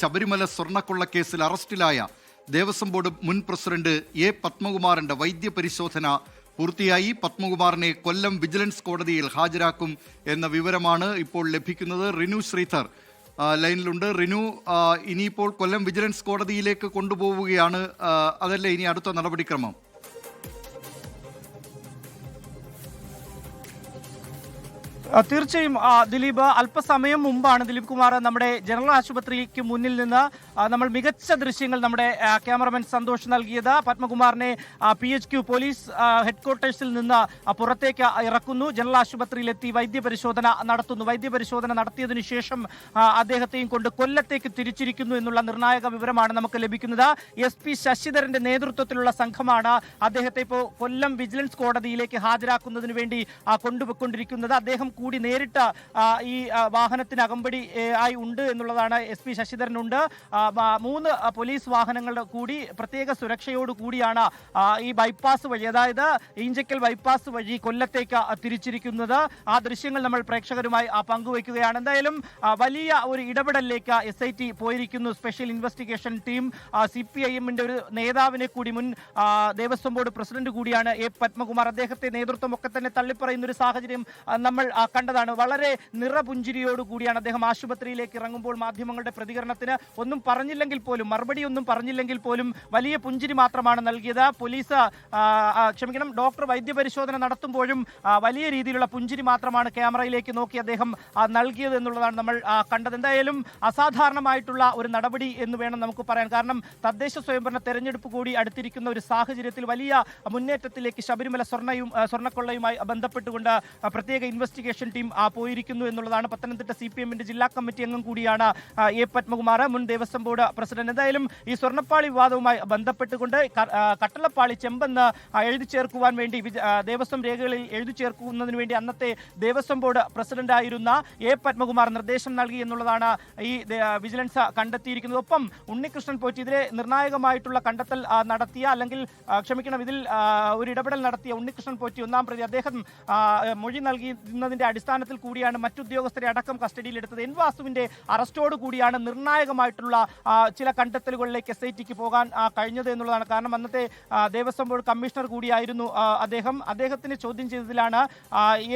ശബരിമല സ്വർണക്കൊള്ളക്കേസിൽ അറസ്റ്റിലായ ദേവസ്വം ബോർഡ് മുൻ പ്രസിഡന്റ് എ പത്മകുമാറിന്റെ വൈദ്യപരിശോധന പൂർത്തിയായി. പത്മകുമാറിനെ കൊല്ലം വിജിലൻസ് കോടതിയിൽ ഹാജരാക്കും എന്ന വിവരമാണ് ഇപ്പോൾ ലഭിക്കുന്നത്. റിനു ശ്രീധർ ലൈനിലുണ്ട്. റിനു ഇനിയിപ്പോൾ കൊല്ലം വിജിലൻസ് കോടതിയിലേക്ക് കൊണ്ടുപോവുകയാണ്. അതല്ലേ ഇനി അടുത്ത നടപടിക്രമം? തീർച്ചയായും ദിലീപ് അല്പസമയം മുമ്പാണ് ദിലീപ് കുമാർ നമ്മുടെ ജനറൽ ആശുപത്രിക്ക് മുന്നിൽ നിന്ന് നമ്മൾ മികച്ച ദൃശ്യങ്ങൾ നമ്മുടെ ക്യാമറമാൻ സന്തോഷ് നൽകിയത്. പത്മകുമാറിനെ പി എച്ച് ക്യു പോലീസ് ഹെഡ്ക്വാർട്ടേഴ്സിൽ നിന്ന് പുറത്തേക്ക് ഇറക്കുന്നു. ജനറൽ ആശുപത്രിയിലെത്തി വൈദ്യപരിശോധന നടത്തുന്നു. വൈദ്യപരിശോധന നടത്തിയതിനു ശേഷം അദ്ദേഹത്തെയും കൊണ്ട് കൊല്ലത്തേക്ക് തിരിച്ചിരിക്കുന്നു എന്നുള്ള നിർണായക വിവരമാണ് നമുക്ക് ലഭിക്കുന്നത്. എസ് പി ശശിധരന്റെ നേതൃത്വത്തിലുള്ള സംഘമാണ് അദ്ദേഹത്തെ ഇപ്പോൾ കൊല്ലം വിജിലൻസ് കോടതിയിലേക്ക് ഹാജരാക്കുന്നതിന് വേണ്ടി കൊണ്ടുപോയിക്കൊണ്ടിരിക്കുന്നത്. അദ്ദേഹം കൂടി നേരിട്ട് ഈ വാഹനത്തിന് അകമ്പടി ആയി ഉണ്ട് എന്നുള്ളതാണ് എസ് പി ശശിധരനുണ്ട്. മൂന്ന് പോലീസ് വാഹനങ്ങളുടെ കൂടി പ്രത്യേക സുരക്ഷയോട് കൂടിയാണ് ഈ ബൈപ്പാസ് വഴി അതായത് ഈഞ്ചക്കൽ ബൈപ്പാസ് വഴി കൊല്ലത്തേക്ക് തിരിച്ചിരിക്കുന്നത്. ആ ദൃശ്യങ്ങൾ നമ്മൾ പ്രേക്ഷകരുമായി പങ്കുവയ്ക്കുകയാണ്. എന്തായാലും വലിയ ഒരു ഇടപെടലിലേക്ക് എസ് ഐ ടി പോയിരിക്കുന്നു. Special investigation team C P I ഒരു നേതാവിനെ കൂടി മുൻ ദേവസ്വം ബോർഡ് പ്രസിഡന്റ് കൂടിയാണ് എ പത്മകുമാർ. അദ്ദേഹത്തെ നേതൃത്വം ഒക്കെ തന്നെ തള്ളിപ്പറയുന്ന ഒരു സാഹചര്യം നമ്മൾ കണ്ടതാണ്. വളരെ നിറപുഞ്ചിരിയോട് കൂടിയാണ് അദ്ദേഹം ആശുപത്രിയിലേക്ക് ഇറങ്ങുമ്പോൾ മാധ്യമങ്ങളുടെ പ്രതികരണത്തിന് ഒന്നും പറഞ്ഞില്ലെങ്കിൽ പോലും മറുപടി ഒന്നും പറഞ്ഞില്ലെങ്കിൽ പോലും വലിയ പുഞ്ചിരി മാത്രമാണ് നൽകിയത്. പോലീസ് ക്ഷമിക്കണം ഡോക്ടർ വൈദ്യപരിശോധന നടത്തുമ്പോഴും വലിയ രീതിയിലുള്ള പുഞ്ചിരി മാത്രമാണ് ക്യാമറയിലേക്ക് നോക്കി അദ്ദേഹം നൽകിയത് എന്നുള്ളതാണ് നമ്മൾ കണ്ടത്. എന്തായാലും അസാധാരണമായിട്ടുള്ള ഒരു നടപടി എന്ന് വേണം നമുക്ക് പറയാൻ. കാരണം തദ്ദേശ സ്വയംഭരണ തെരഞ്ഞെടുപ്പ് കൂടി അടുത്തിരിക്കുന്ന ഒരു സാഹചര്യത്തിൽ വലിയ മുന്നേറ്റത്തിലേക്ക് ശബരിമല സ്വർണയും സ്വർണക്കൊള്ളയുമായി ബന്ധപ്പെട്ടുകൊണ്ട് പ്രത്യേക ഇൻവെസ്റ്റിഗേഷൻ ടീം ആ, പോയിരിക്കുന്നു എന്നുള്ളതാണ് പത്തനംതിട്ട സി പി എമ്മിന്റെ ജില്ലാ കമ്മിറ്റി അംഗം കൂടിയാണ് എ. പത്മകുമാർ. മുൻ ദേവസ്വം ബോർഡ് പ്രസിഡന്റ്. എന്തായാലും ഈ സ്വർണപ്പാളി വിവാദവുമായി ബന്ധപ്പെട്ടുകൊണ്ട് കട്ടളപ്പാളി ചെമ്പെന്ന് എഴുതി ചേർക്കുവാൻ വേണ്ടി ദേവസ്വം രേഖകളിൽ എഴുതി ചേർക്കുന്നതിന് വേണ്ടി അന്നത്തെ ദേവസ്വം ബോർഡ് പ്രസിഡന്റായിരുന്ന എ. പത്മകുമാർ നിർദ്ദേശം നൽകി എന്നുള്ളതാണ് ഈ വിജിലൻസ് കണ്ടെത്തിയിരിക്കുന്നത്. ഒപ്പം ഉണ്ണികൃഷ്ണൻ പോറ്റിതിരെ നിർണായകമായിട്ടുള്ള കണ്ടെത്തൽ നടത്തിയ അല്ലെങ്കിൽ ക്ഷമിക്കണം ഇതിൽ ഒരു ഇടപെടൽ നടത്തിയ ഉണ്ണികൃഷ്ണൻ പോറ്റി ഒന്നാം പ്രതി അദ്ദേഹം മൊഴി നൽകുന്നതിന്റെ അടിസ്ഥാനത്തിൽ കൂടിയാണ് മറ്റുദ്യോഗസ്ഥരെ അടക്കം കസ്റ്റഡിയിലെടുത്തത്. എൻ വാസുവിന്റെ അറസ്റ്റോട് കൂടിയാണ് നിർണായകമായിട്ടുള്ള ചില കണ്ടെത്തലുകളിലേക്ക് എസ് ഐ ടിക്ക് പോകാൻ കഴിഞ്ഞത് എന്നുള്ളതാണ്. കാരണം അന്നത്തെ ദേവസ്വം ബോർഡ് കമ്മീഷണർ കൂടിയായിരുന്നു അദ്ദേഹം. അദ്ദേഹത്തിന് ചോദ്യം ചെയ്തതിലാണ്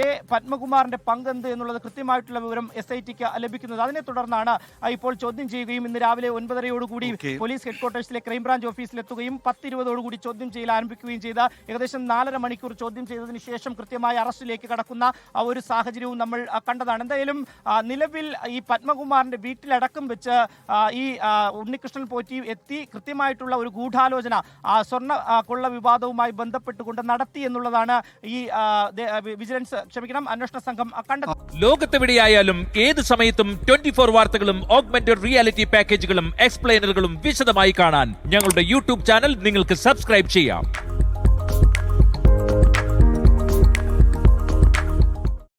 എ പത്മകുമാറിന്റെ പങ്ക് എന്ത് എന്നുള്ളത് കൃത്യമായിട്ടുള്ള വിവരം എസ് ഐ ടിക്ക് ലഭിക്കുന്നത്. അതിനെ തുടർന്നാണ് ഇപ്പോൾ ചോദ്യം ചെയ്യുകയും ഇന്ന് രാവിലെ ഒൻപതരയോടുകൂടി. പോലീസ് ഹെഡ്ക്വാർട്ടേഴ്സിലെ ക്രൈംബ്രാഞ്ച് ഓഫീസിലെത്തുകയും പത്തിരുപതോടുകൂടി ചോദ്യം ചെയ്യൽ ആരംഭിക്കുകയും ചെയ്ത ഏകദേശം നാലര മണിക്കൂർ ചോദ്യം ചെയ്തതിന് ശേഷം കൃത്യമായ അറസ്റ്റിലേക്ക് കടക്കുന്ന ആ ഒരു സാഹചര്യവും നമ്മൾ കണ്ടതാണ്. എന്തായാലും നിലവിൽ ഈ പത്മകുമാറിന്റെ വീട്ടിലടക്കം വെച്ച് ഈ ഉണ്ണികൃഷ്ണൻ പോറ്റി എത്തി കൃത്യമായിട്ടുള്ള ഒരു ഗൂഢാലോചന സ്വർണ കൊള്ള വിവാദവുമായി ബന്ധപ്പെട്ടുകൊണ്ട് നടത്തി എന്നുള്ളതാണ് ഈ വിജിലൻസ് ക്ഷമിക്കണം അന്വേഷണ സംഘം കണ്ടത്. ലോകത്തെവിടെയായാലും ഏത് സമയത്തും ട്വന്റി ഫോർ വാർത്തകളും ഓഗ്മെന്റഡ് റിയാലിറ്റി പാക്കേജുകളും എക്സ്പ്ലെയിനറുകളും വിശദമായി കാണാൻ ഞങ്ങളുടെ യൂട്യൂബ് ചാനൽ നിങ്ങൾക്ക് സബ്സ്ക്രൈബ് ചെയ്യാം.